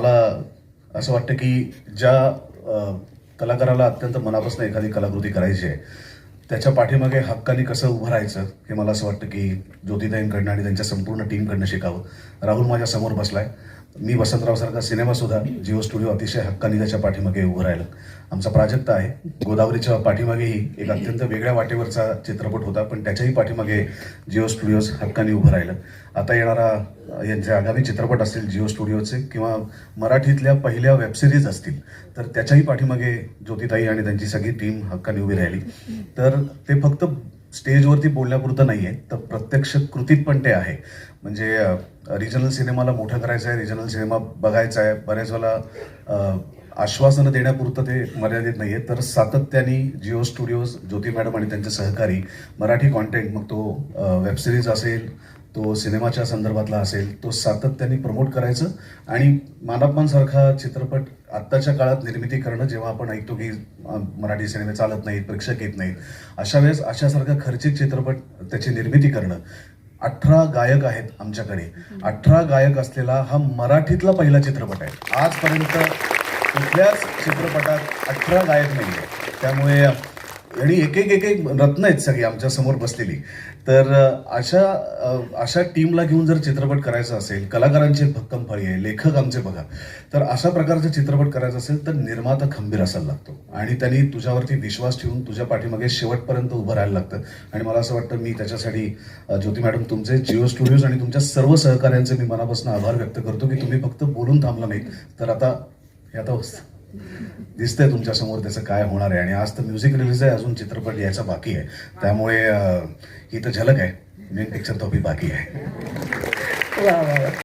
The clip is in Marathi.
मला असं वाटतं की ज्या कलाकाराला अत्यंत मनापासून एखादी कलाकृती करायची आहे त्याच्या पाठीमागे हक्काने कसं उभं राहायचं हे मला असं वाटतं की ज्योतिताईंकडनं आणि त्यांच्या संपूर्ण टीमकडनं शिकावं. राहुल माझ्यासमोर बसलाय. मी वसंतरावसारखा सिनेमा सुद्धा जिओ स्टुडिओ अतिशय हक्कानी त्याच्या पाठीमागे उभं राहिलं. आमचा प्राजक्त आहे. गोदावरीच्या पाठीमागेही एक अत्यंत वेगळ्या वाटेवरचा चित्रपट होता पण त्याच्याही पाठीमागे जिओ स्टुडिओज हक्कानी उभं राहिलं. आता येणारा यांचे आगामी चित्रपट असतील जिओ स्टुडिओचे किंवा मराठीतल्या पहिल्या वेबसिरीज असतील तर त्याच्याही पाठीमागे ज्योतिताई आणि त्यांची सगळी टीम हक्कानी उभी राहिली. तर ते फक्त स्टेजवरती बोलण्यापुरतं नाही आहे तर प्रत्यक्ष कृतीत पण ते आहे. म्हणजे रिजनल सिनेमाला मोठं करायचं आहे रिजनल सिनेमा बघायचा आहे बऱ्याच वेळेला आश्वासनं देण्यापुरतं ते मर्यादित नाही आहे तर सातत्याने जिओ स्टुडिओज ज्योती मॅडम आणि त्यांचे सहकारी मराठी कॉन्टेंट मग तो वेबसिरीज असेल तो सिनेमाच्या संदर्भातला असेल तो सातत्याने प्रमोट करायचं आणि मानापमानसारखा चित्रपट आत्ताच्या काळात निर्मिती करणं जेव्हा आपण ऐकतो की मराठी सिनेमे चालत नाहीत प्रेक्षक येत नाहीत अशा वेळेस अशासारखा खर्चिक चित्रपट त्याची निर्मिती करणं. अठरा गायक आहेत आमच्याकडे. अठरा गायक असलेला हा मराठीतला पहिला चित्रपट आहे. आजपर्यंत कुठल्याच चित्रपटात अठरा गायक नाही आहे त्यामुळे आणि एक एक एक एक रत्न आहेत सगळी आमच्यासमोर बसलेली. तर अशा अशा टीमला घेऊन जर चित्रपट करायचा असेल कलाकारांची भक्कम फळी आहे लेखक आमचे बघा तर अशा प्रकारचा चित्रपट करायचा असेल तर निर्माता खंबीर असायला लागतो. आणि त्यांनी तुझ्यावरती विश्वास ठेवून तुझ्या पाठीमागे शेवटपर्यंत उभं राहायला लागतं. आणि मला असं वाटतं मी त्याच्यासाठी ज्योती मॅडम तुमचे जिओ स्टुडिओज आणि तुमच्या सर्व सहकाऱ्यांचे मी मनापासून आभार व्यक्त करतो की तुम्ही फक्त बोलून थांबला नाहीत. तर आता हे आता दिसतंय तुमच्यासमोर त्याचं काय होणार आहे. आणि आज तर म्युझिक रिलीज आहे अजून चित्रपट यायचा बाकी आहे. त्यामुळे ही तर झलक आहे. मेन पिक्चर तो बी बाकी आहे.